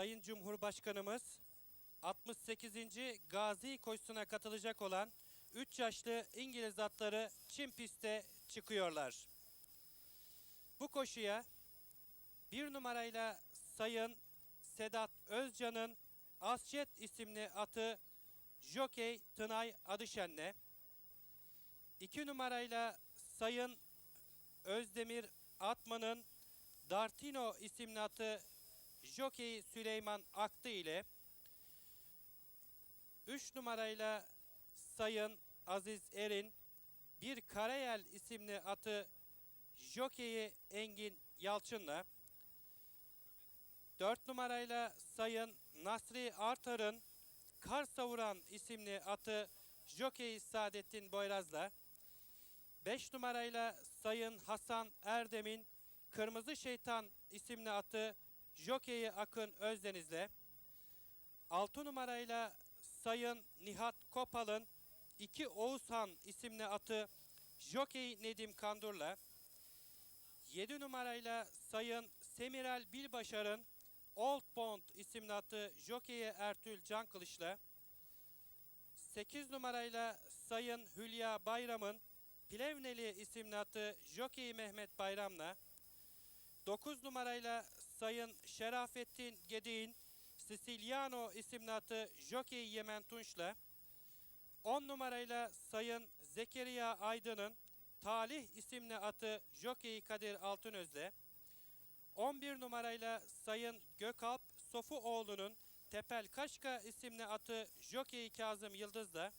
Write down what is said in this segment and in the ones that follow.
Sayın Cumhurbaşkanımız 68. Gazi koşusuna katılacak olan 3 yaşlı İngiliz atları çim pistte çıkıyorlar. Bu koşuya bir numarayla Sayın Sedat Özcan'ın Asjet isimli atı Jokey Tınay Adışen'le, 2 numarayla Sayın Özdemir Atman'ın Dartino isimli atı Jokey Süleyman Aktı ile 3 numarayla Sayın Aziz Erin bir Karayel isimli atı Jokey'i Engin Yalçın'la 4 numarayla Sayın Nasri Artar'ın Kar Savuran isimli atı Jokey Saadettin Boyraz'la 5 numarayla Sayın Hasan Erdem'in Kırmızı Şeytan isimli atı Jokey'i Akın Özdeniz'le 6 numarayla Sayın Nihat Kopal'ın 2 Oğuzhan isimli atı Jokey Nedim Kandur'la 7 numarayla Sayın Semirel Bilbaşar'ın Old Bond isimli atı Jokey'i Ertül Can Kılıç'la 8 numarayla Sayın Hülya Bayram'ın Plevneli isimli atı Jokey Mehmet Bayram'la 9 numarayla Sayın Şerafettin Gedik'in Siciliano isimli atı Jokey Yemen Tunç'la 10 numarayla Sayın Zekeriya Aydın'ın Talih isimli atı Jokey Kadir Altınöz'le 11 numarayla Sayın Gökalp Sofuoğlu'nun Tepel Kaşka isimli atı Jokey Kazım Yıldız'la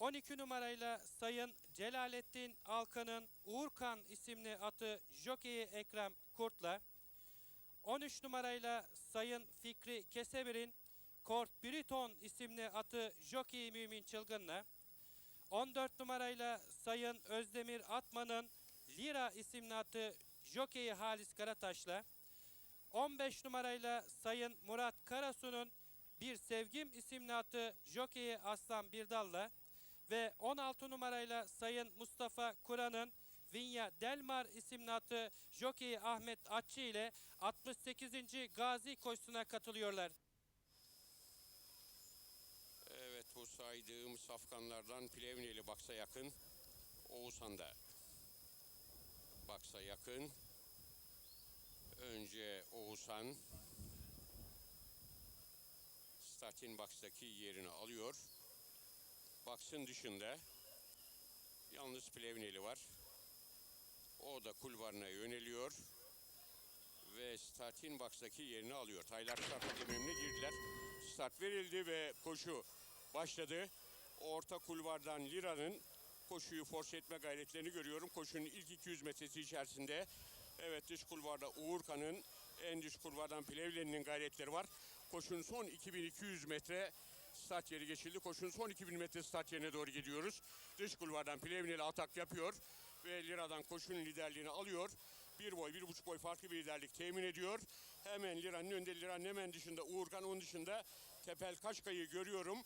12 numarayla Sayın Celalettin Alkan'ın Uğurkan isimli atı Jokey Ekrem Kurt'la 13 numarayla Sayın Fikri Kesebir'in Kort Briton isimli atı Jokey Mümin Çılgın'la 14 numarayla Sayın Özdemir Atman'ın Lira isimli atı Jokey Halis Karataş'la 15 numarayla Sayın Murat Karasu'nun Bir Sevgim isimli atı Jokey Aslan Birdal'la ve 16 numarayla Sayın Mustafa Kur'an'ın Vinya Delmar isimli atı Jokey Ahmet Atçı ile 68. Gazi koşusuna katılıyorlar. Evet bu saydığım safkanlardan Plevneli Baksa yakın. Oğuzhan'da Baksa yakın. Önce Oğuzhan Statin Box'taki yerini alıyor. Box'ın dışında yalnız Plevneli var. O da kulvarına yöneliyor ve Statin Box'taki yerini alıyor. Taylar start dönemine girdiler. Start verildi ve koşu başladı. Orta kulvardan Lira'nın koşuyu force etme gayretlerini görüyorum. Koşunun ilk 200 metresi içerisinde evet dış kulvarda Uğurkan'ın en dış kulvardan Plevleni'nin gayretleri var. Koşunun son 2200 metre start yeri geçildi. Koşunun son 2000 metre start yerine doğru gidiyoruz. Dış kulvardan Plevneli atak yapıyor ve Lira'dan koşunun liderliğini alıyor. Bir boy, bir buçuk boy farklı bir liderlik temin ediyor. Hemen Lira'nın önünde, Lira'nın hemen dışında Uğurkan, onun dışında Tepel Kaşkay'ı görüyorum.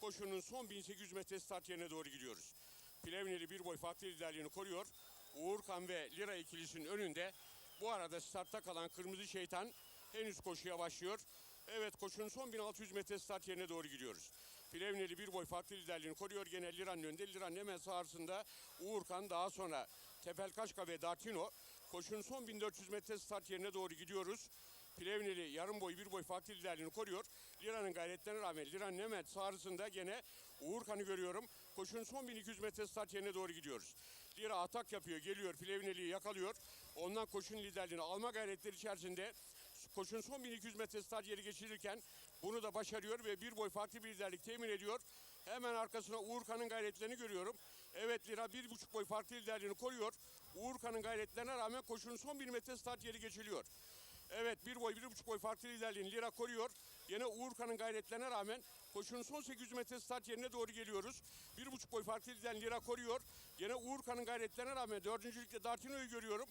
Koşunun son 1800 metre start yerine doğru gidiyoruz. Plevneli bir boy farklı liderliğini koruyor. Uğurkan ve Lira ikilisinin önünde. Bu arada startta kalan Kırmızı Şeytan henüz koşuya başlıyor. Evet koşunun son 1600 metre start yerine doğru gidiyoruz. Plevneli bir boy farklı liderliğini koruyor. Gene Liran'ın önünde. Liran'ın hemen sağrısında Uğurkan daha sonra Tepel Kaşka ve Dartino. Koşunun son 1400 metre start yerine doğru gidiyoruz. Plevneli yarım boy bir boy farklı liderliğini koruyor. Lira'nın gayretlerine rağmen Lira'nın hemen sağrısında gene Uğurkan'ı görüyorum. Koşunun son 1200 metre start yerine doğru gidiyoruz. Lira atak yapıyor, geliyor, Plevneli'yi yakalıyor. Ondan koşunun liderliğini alma gayretleri içerisinde koşun son 1200 metre start yeri geçirirken bunu da başarıyor ve bir boy farklı bir liderlik temin ediyor. Hemen arkasına Uğurkan'ın gayretlerini görüyorum. Evet Lira bir buçuk boy farklı liderliğini koruyor. Uğurkan'ın gayretlerine rağmen koşunun son bir metre start yeri geçiliyor. Evet bir boy bir buçuk boy farklı liderliğini Lira koruyor. Yine Uğurkan'ın gayretlerine rağmen koşunun son 800 metre start yerine doğru geliyoruz. Bir buçuk boy farklı liderliğini Lira koruyor. Yine Uğurkan'ın gayretlerine rağmen dördüncülükte Dartino'yu görüyorum.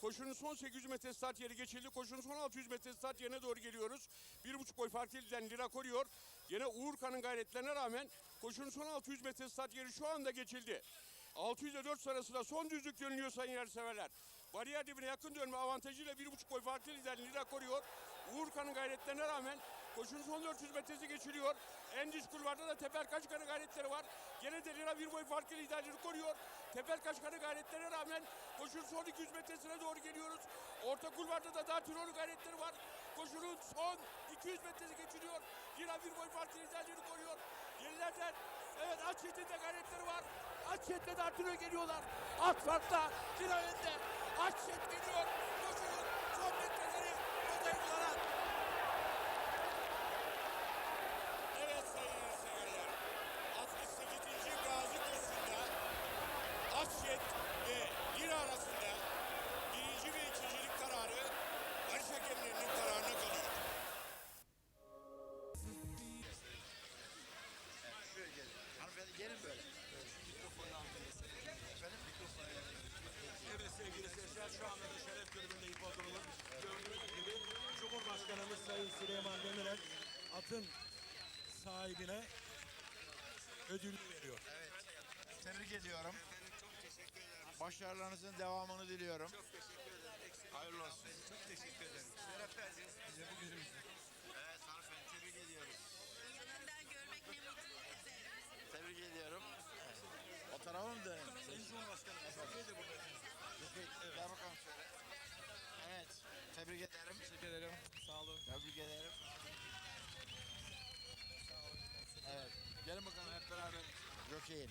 Koşunun son 800 metre start yeri geçildi. Koşunun son 600 metre start yerine doğru geliyoruz. Bir buçuk boy fark ilden Lira koruyor. Yine Uğurkan'ın gayretlerine rağmen koşunun son 600 metre start yeri şu anda geçildi. 600 ile 4 sırasında son düzlük dönülüyor sayın yarışseverler. Bariyer dibine yakın dönme avantajıyla bir buçuk boy farklı lider Lira koruyor. Uğurkan'ın gayretlerine rağmen koşunun son 400 metresi geçiliyor. En düz kulvarda da Teper Kaçkan'ın gayretleri var. Gene de Lina bir boy farklı liderliğini koruyor. Teper Kaçkan'ın gayretlerine rağmen koşunun son 200 metresine doğru geliyoruz. Orta kulvarda da Dartiro'nun gayretleri var. Koşunun son 200 metresi geçiliyor. Lina bir boy farklı liderliğini koruyor. Gerilerden evet Açyet'in de gayretleri var. Açyet'le Dartiro geliyorlar. At farkla Lina önde. Açyet geliyor. Gelin böyle. Mikrofonun altındasın. Efendim mikrofonu. Evet sevgili seyirciler şu anda da şeref tribünde hipodromun gördüğünüz gibi Cumhurbaşkanımız Sayın Süleyman Demirel atın sahibine ödül veriyor. Evet. Tebrik ediyorum. Başarılarınızın devamını diliyorum. Çok teşekkür ederim. Hayırlı olsun. Çok teşekkür ederim. Şeref verdiniz bize bu günümüzde. Evet hanımefendi tebrik ediyorum. Yanından görmek ne mutlu bize. Tebrik ediyorum. O tarafa mı dönelim? Sayın Cumhurbaşkanım Türkiye de burada. Peki, gel bakalım şöyle. Evet, tebrik ederim. Teşekkür ederim. Sağ olun. Tebrik ederim. Evet, gelin bakalım hep beraber. Jockey'in.